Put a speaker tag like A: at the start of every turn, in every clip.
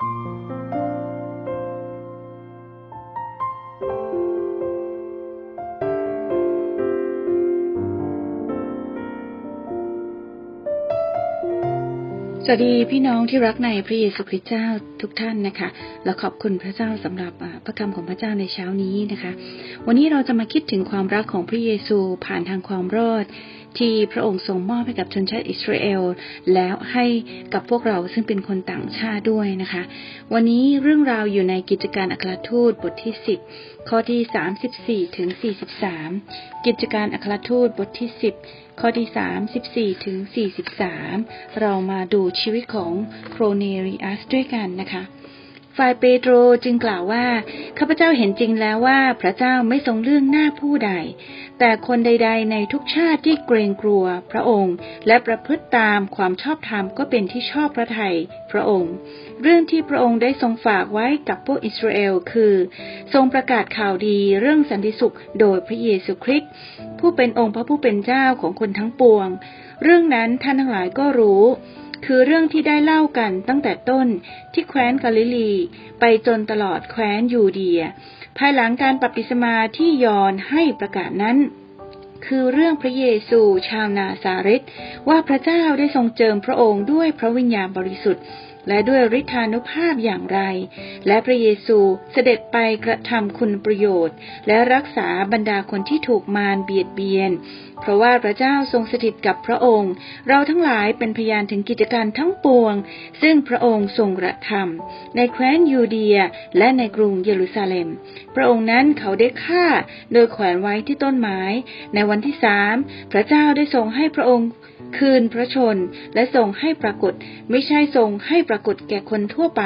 A: Thank you. วัสดีพี่น้องที่รักในพระเยซูคริสต์เจ้าทุกท่านนะคะเราขอบคุณพระเจ้าสำหรับพระคำของพระเจ้าในเช้านี้นะคะ วันนี้เราจะมาคิดถึงความรักของพระเยซูผ่านทางความรอด ที่พระองค์ทรงมอบให้กับชนชาติอิสราเอล แล้วให้กับพวกเราซึ่งเป็นคนต่างชาติด้วยนะคะ วันนี้เรื่องราวอยู่ในกิจการอัครทูตบทที่สิบข้อที่สามสิบสี่ถึงสี่สิบสามกิจการอัครทูตบทที่สิบ ข้อที่สามสิบสี่ถึงสี่สิบสามเรามาดูชีวิตของโครเนริอัสด้วยกันนะคะ ฝ่ายเปโตรจึงกล่าวว่าข้าพเจ้าเห็นจริงแล้วว่าพระเจ้าไม่ทรงเรื่องหน้าผู้ใด แต่คนใด ๆ ในทุกชาติที่เกรงกลัวพระองค์ และประพฤติตามความชอบธรรมก็เป็นที่ชอบพระทัยพระองค์ เรื่องที่พระองค์ได้ทรงฝากไว้กับพวกอิสราเอลคือ ทรงประกาศข่าวดีเรื่องสันติสุขโดยพระเยซูคริสต์ผู้เป็นองค์พระผู้เป็นเจ้าของคนทั้งปวง เรื่องนั้นท่านทั้งหลายก็รู้ คือเรื่องที่ได้เล่ากันตั้งแต่ต้นที่แคว้นกาลิลี ไปจนตลอดแคว้นยูเดีย ภายหลังการปฏิสมาที่ยอนให้ประกาศนั้น คือเรื่องพระเยซูชาวนาซาเรตว่าพระเจ้าได้ทรงเจิมพระองค์ด้วยพระวิญญาณบริสุทธิ์และด้วยฤทธานุภาพอย่างไร และพระเยซูเสด็จไปกระทำคุณประโยชน์ และรักษาบรรดาคนที่ถูกมารเบียดเบียน เพราะว่าพระเจ้าทรงสถิตกับพระองค์ เราทั้งหลายเป็นพยานถึงกิจการทั้งปวง ซึ่งพระองค์ทรงกระทำในแคว้นยูเดียและในกรุงเยรูซาเล็ม พระองค์นั้นเขาได้ฆ่าโดยแขวนไว้ที่ต้นไม้ ในวันที่สามพระเจ้าได้ทรงให้พระองค์คืนพระชนและทรงให้ปรากฏไม่ใช่ทรงให้ปรากฏแก่คนทั่วไป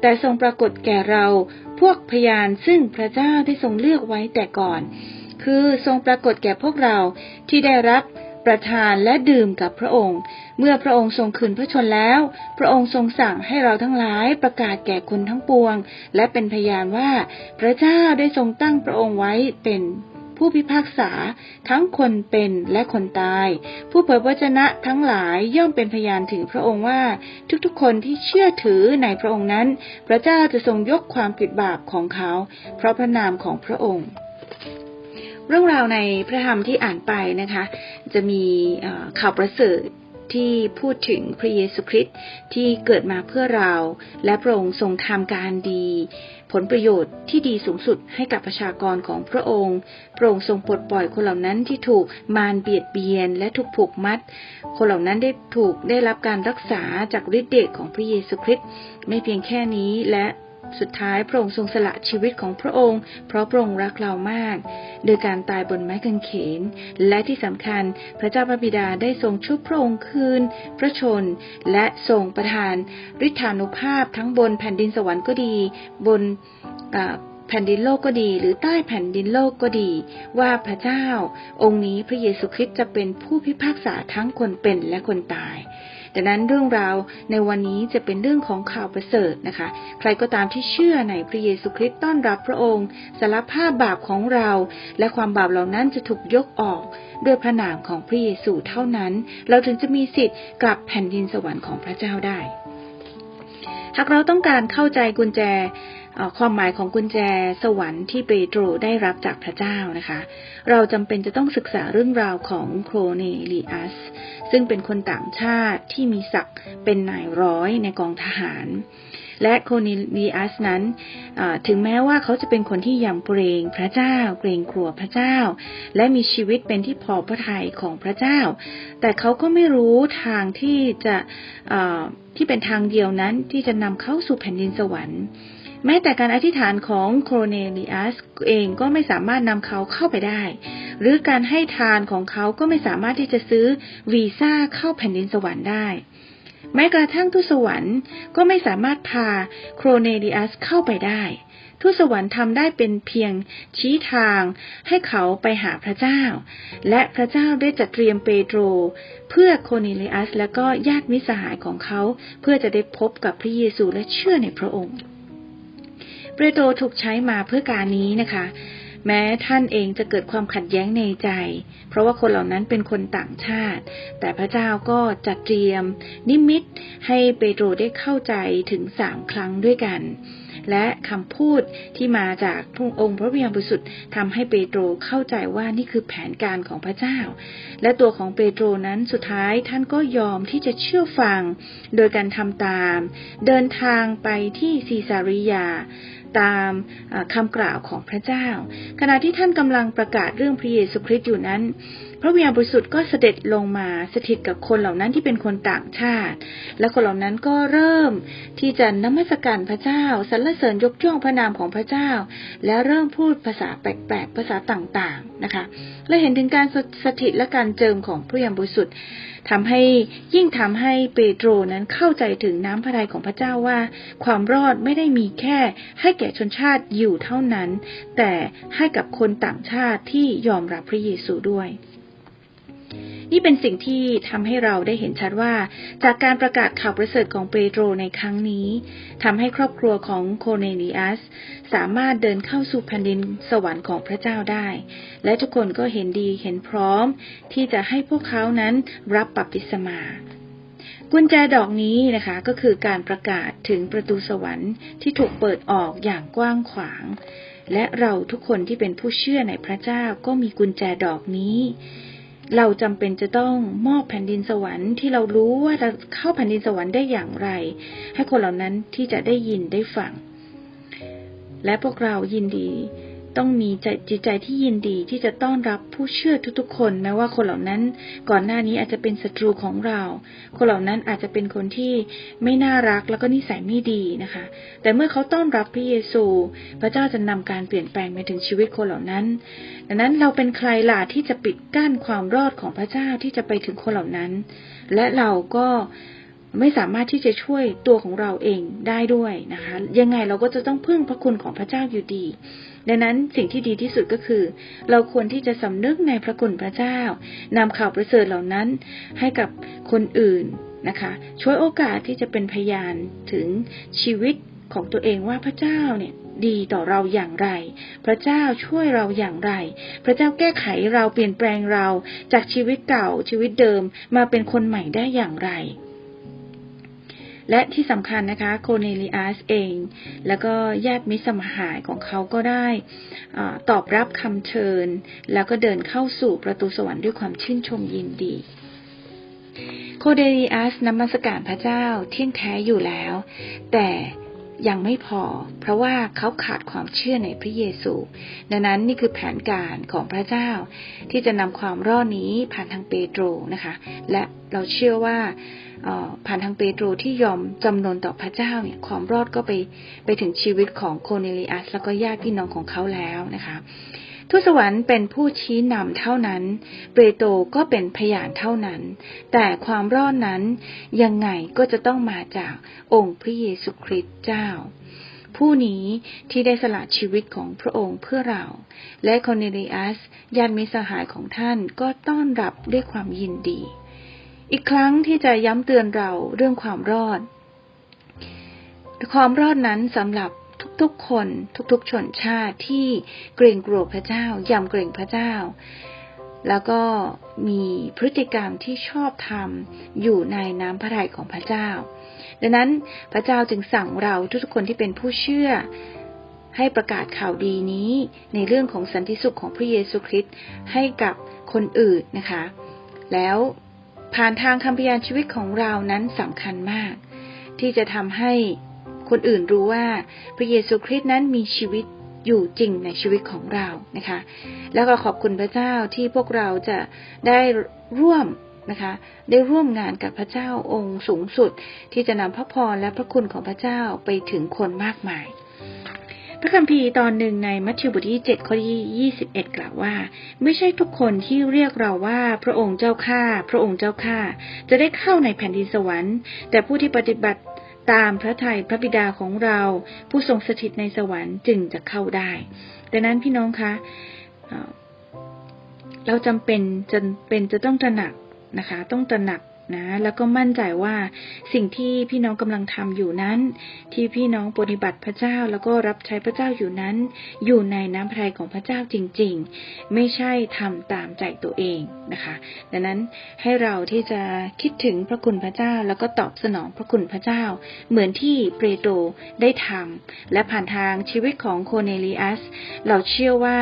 A: แต่ทรงปรากฏแก่เรา พวกพยานซึ่งพระเจ้าได้ทรงเลือกไว้แต่ก่อน คือทรงปรากฏแก่พวกเราที่ได้รับประทานและดื่มกับพระองค์ เมื่อพระองค์ทรงคืนพระชนแล้ว พระองค์ทรงสั่งให้เราทั้งหลายประกาศแก่คนทั้งปวง และเป็นพยานว่า พระเจ้าได้ทรงตั้งพระองค์ไว้เป็น ผู้พิพากษา ทั้งคนเป็นและคนตาย ผู้เผยพระชนะทั้งหลายย่อมเป็นพยานถึงพระองค์ว่า ทุกๆคนที่เชื่อถือในพระองค์นั้น พระเจ้าจะทรงยกความผิดบาปของเขา เพราะพระนามของพระองค์เรื่องราวในพระธรรมที่อ่านไปนะคะ จะมีข่าวประเสริฐที่พูดถึงพระเยซูคริสต์ที่เกิดมาเพื่อเรา และพระองค์ทรงทำการดี ผลประโยชน์ที่ดีสูงสุดให้กับประชากรของพระองค์พระองค์ทรงปลดปล่อยคนเหล่านั้นที่ถูกมารเบียดเบียนและถูกผูกมัด คนเหล่านั้นได้ถูกได้รับการรักษาจากฤทธิ์เดชของพระเยซูคริสต์ไม่เพียงแค่นี้และ สุดท้ายพระองค์ทรงสละชีวิตของพระองค์ เพราะพระองค์รักเรามาก โดยการตายบนไม้กางเขน และที่สำคัญพระเจ้าพระบิดาได้ทรงชุบพระองค์คืน พระชน และทรงประทานฤทธานุภาพทั้งบนแผ่นดินสวรรค์ก็ดี บนแผ่นดินโลกก็ดี หรือใต้แผ่นดินโลกก็ดี ว่าพระเจ้า องค์นี้พระเยซูคริสต์จะเป็นผู้พิพากษาทั้งคนเป็นและคนตาย ดังนั้นเรื่องราวในวันนี้จะเป็นเรื่องของข่าวประเสริฐนะคะ ใครก็ตามที่เชื่อในพระเยซูคริสต์ต้อนรับพระองค์สารภาพบาปของเรา และความบาปเหล่านั้นจะถูกยกออกด้วยพระนามของพระเยซูเท่านั้น เราถึงจะมีสิทธิ์กลับแผ่นดินสวรรค์ของพระเจ้าได้หากเราต้องการเข้าใจกุญแจ ความหมายของกุญแจสวรรค์ที่เปโตรได้รับจากพระเจ้านะคะ เราจำเป็นจะต้องศึกษาเรื่องราวของโครเนลีอัส ซึ่งเป็นคนต่างชาติที่มีศักดิ์เป็นนายร้อยในกองทหาร และโครเนลีอัสนั้นถึงแม้ว่าเขาจะเป็นคนที่ยำเกรงพระเจ้า เกรงกลัวพระเจ้า และมีชีวิตเป็นที่พอพระทัยของพระเจ้า แต่เขาก็ไม่รู้ทางที่จะที่เป็นทางเดียวนั้นที่จะนำเข้าสู่แผ่นดินสวรรค์ แม้แต่การอธิษฐานของโครเนลิอัสเองก็ไม่สามารถนำเขาเข้าไปได้ หรือการให้ทานของเขาก็ไม่สามารถที่จะซื้อวีซ่าเข้าแผ่นดินสวรรค์ได้ แม้กระทั่งทูตสวรรค์ก็ไม่สามารถพาโครเนลิอัสเข้าไปได้ทูตสวรรค์ทำได้เป็นเพียงชี้ทางให้เขาไปหาพระเจ้า และพระเจ้าได้จัดเตรียมเปโตร เพื่อโคเนลิอัสและก็ญาติมิสหายของเขา เพื่อจะได้พบกับพระเยซูและเชื่อในพระองค์ เปโตรถูกใช้มาเพื่อการนี้นะคะ แม้ท่านเองจะเกิดความขัดแย้งในใจ เพราะว่าคนเหล่านั้นเป็นคนต่างชาติ แต่พระเจ้าก็จัดเตรียม นิมิตให้เปโตรได้เข้าใจถึงสามครั้งด้วยกันและคำพูดที่มาจากพระองค์พระวิญญาณบริสุทธิ์ทำให้เปโตรเข้าใจว่านี่คือแผนการของพระเจ้า และตัวของเปโตรนั้นสุดท้ายท่านก็ยอมที่จะเชื่อฟัง โดยการทำตาม เดินทางไปที่ซีซาริยา ตามคำกล่าวของพระเจ้า ขณะที่ท่านกำลังประกาศเรื่องพระเยซูคริสต์อยู่นั้นพระวิญญาณบริสุทธิ์ก็เสด็จลงมาสถิตกับคนเหล่านั้นที่เป็นคนต่างชาติ และคนเหล่านั้นก็เริ่มที่จะนมัสการพระเจ้าสรรเสริญยกย่องพระนามของพระเจ้า และเริ่มพูดภาษาแปลกๆภาษาต่างๆนะคะ และเห็นถึงการสถิตและการเจิมของพระวิญญาณบริสุทธิ์ทำให้ยิ่งทำให้เปโตรนั้นเข้าใจถึงน้ำพระทัยของพระเจ้าว่า ความรอดไม่ได้มีแค่ให้แก่ชนชาติอยู่เท่านั้น แต่ให้กับคนต่างชาติที่ยอมรับพระเยซูด้วย นี่เป็นสิ่งที่ทำให้เราได้เห็นชัดว่า จากการประกาศข่าวประเสริฐของเปโตรในครั้งนี้ทำให้ครอบครัวของโคเนลีอัสสามารถเดินเข้าสู่แผ่นดินสวรรค์ของพระเจ้าได้ และทุกคนก็เห็นดีเห็นพร้อม ที่จะให้พวกเขานั้นรับบัพติศมากุญแจดอกนี้นะคะก็คือการประกาศถึงประตูสวรรค์ที่ถูกเปิดออกอย่างกว้างขวาง และเราทุกคนที่เป็นผู้เชื่อในพระเจ้าก็มีกุญแจดอกนี้ เราจำเป็นจะต้องมอบแผ่นดินสวรรค์ที่เรารู้ว่าจะเข้าแผ่นดินสวรรค์ได้อย่างไร ให้คนเหล่านั้นที่จะได้ยินได้ฟัง และพวกเรายินดี ต้องมีจิตใจที่ยินดีที่จะต้อนรับผู้เชื่อทุกๆ คน แม้ว่าคนเหล่านั้น ก่อนหน้านี้อาจจะเป็นศัตรูของเรา คนเหล่านั้นอาจจะเป็นคนที่ไม่น่ารักแล้วก็นิสัยไม่ดีนะคะ แต่เมื่อเขาต้อนรับพระเยซู พระเจ้าจะนำการเปลี่ยนแปลงไปถึงชีวิตคนเหล่านั้น ดังนั้นเราเป็นใครล่ะที่จะปิดกั้นความรอดของพระเจ้าที่จะไปถึงคนเหล่านั้น และเราก็ไม่สามารถที่จะช่วยตัวของเราเองได้ด้วยนะคะ ยังไงเราก็จะต้องพึ่งพระคุณของพระเจ้าอยู่ดี ดังนั้นสิ่งที่ดีที่สุดก็คือ เราควรที่จะสำนึกในพระคุณพระเจ้านำข่าวประเสริฐเหล่านั้นให้กับคนอื่นนะคะช่วยโอกาสที่จะเป็นพยานถึงชีวิตของตัวเองว่าพระเจ้าเนี่ยดีต่อเราอย่างไร พระเจ้าช่วยเราอย่างไร พระเจ้าแก้ไขเราเปลี่ยนแปลงเราจากชีวิตเก่าชีวิตเดิมมาเป็นคนใหม่ได้อย่างไร และที่สำคัญนะคะโคเนลิอัสเอง แล้วก็ญาติมิสมหายของเขาก็ได้อตอบรับคำเชิญ แล้วก็เดินเข้าสู่ประตูสวรรค์ด้วยความชื่นชมยินดีโคเดลิอัสนมัสการพระเจ้าเที่ยงแท้อยู่แล้ว แต่ ยังไม่พอ เพราะว่าเขาขาดความเชื่อในพระเยซู ดังนั้นนี่คือแผนการของพระเจ้า ที่จะนำความรอดนี้ผ่านทางเปโตรนะคะ และเราเชื่อว่าผ่านทางเปโตรที่ยอมจำนนต่อพระเจ้าเนี่ยความรอดก็ไปไปถึงชีวิตของโคเนลิอัสแล้วก็ญาติพี่น้องของเขาแล้วนะคะ ทูตสวรรค์เป็นผู้ชี้นำเท่านั้น เปโตรก็เป็นพยานเท่านั้น แต่ความรอดนั้นยังไงก็จะต้องมาจากองค์พระเยซูคริสต์เจ้า ผู้นี้ที่ได้สละชีวิตของพระองค์เพื่อเรา และโคเนลิอัสญาติมิสหายของท่านก็ต้อนรับด้วยความยินดี อีกครั้งที่จะย้ำเตือนเราเรื่องความรอดความรอดนั้นสำหรับ ทุกๆ คนทุกๆ ชนชาติที่เกรงกลัวพระเจ้ายำเกรงพระเจ้า แล้วก็มีพฤติกรรมที่ชอบทำอยู่ในน้ำพระทัยของพระเจ้า ดังนั้นพระเจ้าจึงสั่งเราทุกๆคนที่เป็นผู้เชื่อให้ประกาศข่าวดีนี้ในเรื่องของสันติสุขของพระเยซูคริสต์ให้กับคนอื่นนะคะ แล้วผ่านทางคำพยานชีวิตของเรานั้นสำคัญมาก ที่จะทำให้ คนอื่นรู้ว่าพระเยซูคริสต์นั้นมีชีวิตอยู่จริงในชีวิตของเรานะคะ แล้วก็ขอบคุณพระเจ้าที่พวกเราจะได้ร่วมนะคะได้ร่วมงานกับพระเจ้าองค์สูงสุด ที่จะนำพระพรและพระคุณของพระเจ้าไปถึงคนมากมาย พระคัมภีร์ตอนหนึ่งในมัทธิวบทที่เจ็ดข้อที่ยี่สิบเอ็ดกล่าวว่า ไม่ใช่ทุกคนที่เรียกเราว่าพระองค์เจ้าข้าพระองค์เจ้าข้าจะได้เข้าในแผ่นดินสวรรค์ แต่ผู้ที่ปฏิบัติ ตามพระทัยพระบิดาของเราผู้ทรงสถิตในสวรรค์จึงจะเข้าได้ดังนั้นพี่น้องคะเราจำเป็นจะเป็นจะต้องตระหนักนะคะ ต้องตระหนัก นะแล้วก็มั่นใจว่าสิ่งที่พี่น้องกำลังทำอยู่นั้น ที่พี่น้องปฏิบัติพระเจ้าแล้วก็รับใช้พระเจ้าอยู่นั้น อยู่ในน้ำพระทัยของพระเจ้าจริง ๆ ไม่ใช่ทำตามใจตัวเองนะคะ ดังนั้นให้เราที่จะคิดถึงพระคุณพระเจ้าแล้วก็ตอบสนองพระคุณพระเจ้า เหมือนที่เปโตรได้ทำและผ่านทางชีวิตของโคเนลิอัส เราเชื่อว่า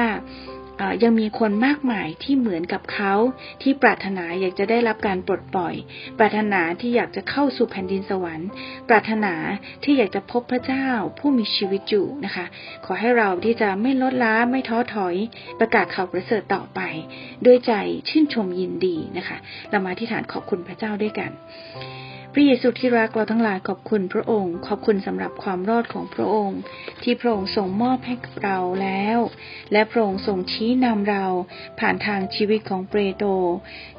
A: ยังมีคนมากมายที่เหมือนกับเขาที่ปรารถนาอยากจะได้รับการปลดปล่อย ปรารถนาที่อยากจะเข้าสู่แผ่นดินสวรรค์ ปรารถนาที่อยากจะพบพระเจ้าผู้มีชีวิตอยู่นะคะ ขอให้เราที่จะไม่ลดล้าไม่ท้อถอย ประกาศข่าวประเสริฐต่อไป ด้วยใจชื่นชมยินดีนะคะ เรามาที่ฐานขอบคุณพระเจ้าด้วยกัน พระเยซูที่รักเราทั้งหลายขอบคุณพระองค์ ขอบคุณสำหรับความรอดของพระองค์ ที่พระองค์ทรงมอบให้กับเราแล้ว และพระองค์ทรงชี้นำเราผ่านทางชีวิตของเปโตร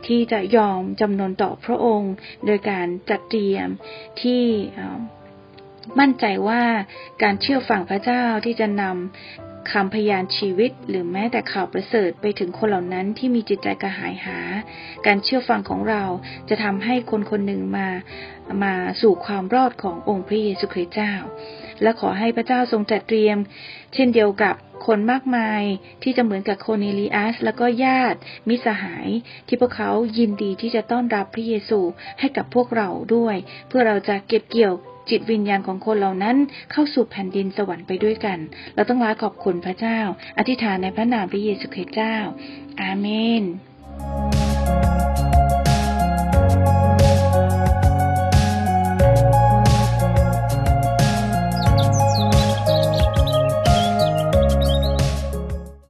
A: ที่จะยอมจำนนต่อพระองค์ โดยการจัดเตรียมที่มั่นใจว่าการเชื่อฟังพระเจ้าที่จะนำ คำพยานชีวิต หรือแม้แต่ข่าวประเสริฐไปถึงคนเหล่านั้นที่มีจิตใจกระหายหา การเชื่อฟังของเราจะทำให้คนคนหนึ่งมามาสู่ความรอดขององค์พระเยซูคริสต์เจ้า และขอให้พระเจ้าทรงจัดเตรียม เช่นเดียวกับคนมากมายที่จะเหมือนกับโคเนลีอัส แล้วก็ญาติ มิสหาย ที่พวกเขายินดีที่จะต้อนรับพระเยซูให้กับพวกเราด้วย เพื่อเราจะเก็บเกี่ยว จิตวิญญาณของคนเหล่านั้นเข้าสู่แผ่นดินสวรรค์ไปด้วยกัน เราต้องร้าขอบคุณพระเจ้า อธิษฐานในพระนามพระเยซูคริสต์เจ้า อาเมน